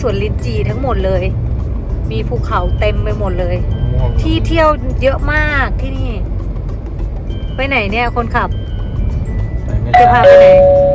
สวนลิ้นจีทั้งหมดเลย มีภูเขาเต็มไปหมดเลยม่วงที่เที่ยวเยอะมากที่นี่ ไปไหนเนี่ยคนขับไปแม่จะจัพานไปไหนแม่จัน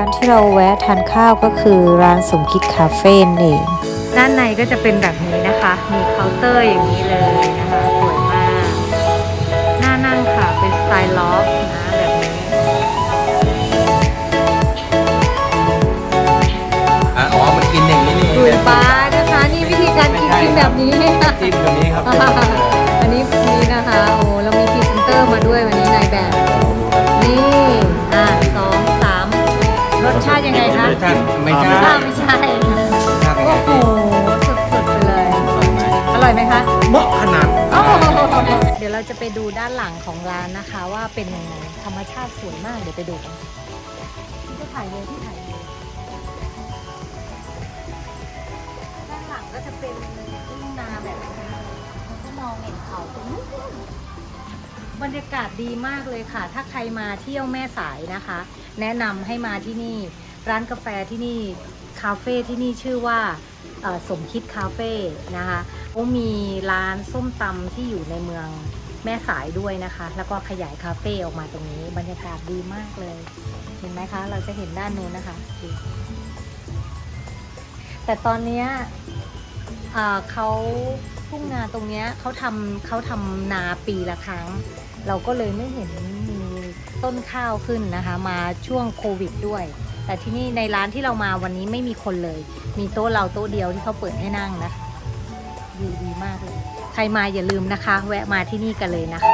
ร้านที่เราแวะทานข้าวก็คือร้านสมคิดคาเฟ่นั่นเองด้านในก็จะเป็นแบบนี้นะคะ มีเคาน์เตอร์อย่างนี้เลยนะคะสวยมากน่านั่งค่ะเป็นสไตล์ล็อกนะแบบนี้อะอ๋อ มันกินอย่างนี้นี่ดูปลานะคะนี่วิธีการกินกินแบบนี้ค่ะจิ้มแบบนี้ครับ อันนี้นี่นะคะ โอ้เรามีพรีเซนเตอร์มาด้วยวันนี้นายแบบนี่าติยังไงคะไม่ใช่ไม่ใช่อ้าวไม่ใช่ชาติเป็นไงโอ้โหพี่สุดๆไปเลยอร่อยไหมอร่อยไหมคะเหมาะขนาดโอ้โหเดี๋ยวเราจะไปดูด้านหลังของร้านนะคะ ว่าเป็นยังไงธรรมชาติสวยมากเดี๋ยวไปดูกันที่ถ่ายเลยที่ถ่ายเลยด้านหลังก็จะเป็นทุ่งนาแบบนี้เลยมันก็มองเห็นเขาตรงนู้นบรรยากาศดีมากเลยค่ะ ถ้าใครมาเที่ยวแม่สายนะคะ แนะนำให้มาที่นี่ ร้านกาแฟที่นี่คาเฟ่ที่นี่ชื่อว่าสมคิดคาเฟ่นะคะเขามีร้านส้มตำที่อยู่ในเมืองแม่สายด้วยนะคะ แล้วก็ขยายคาเฟ่ออกมาตรงนี้ บรรยากาศดีมากเลย เห็นไหมคะ เราจะเห็นด้านนู้นนะคะ แต่ตอนนี้เขาทุ่งนาตรงเนี้ยเขาทำเขาทำนาปีละครั้ง เราก็เลยไม่เห็น ต้นข้าวขึ้นนะคะ มาช่วงโควิดด้วย แต่ที่นี่ในร้านที่เรามาวันนี้ไม่มีคนเลย มีโต๊ะเราโต๊ะเดียวที่เขาเปิดให้นั่งนะคะดีมากเลย ใครมาอย่าลืมนะคะ แวะมาที่นี่กันเลยนะคะ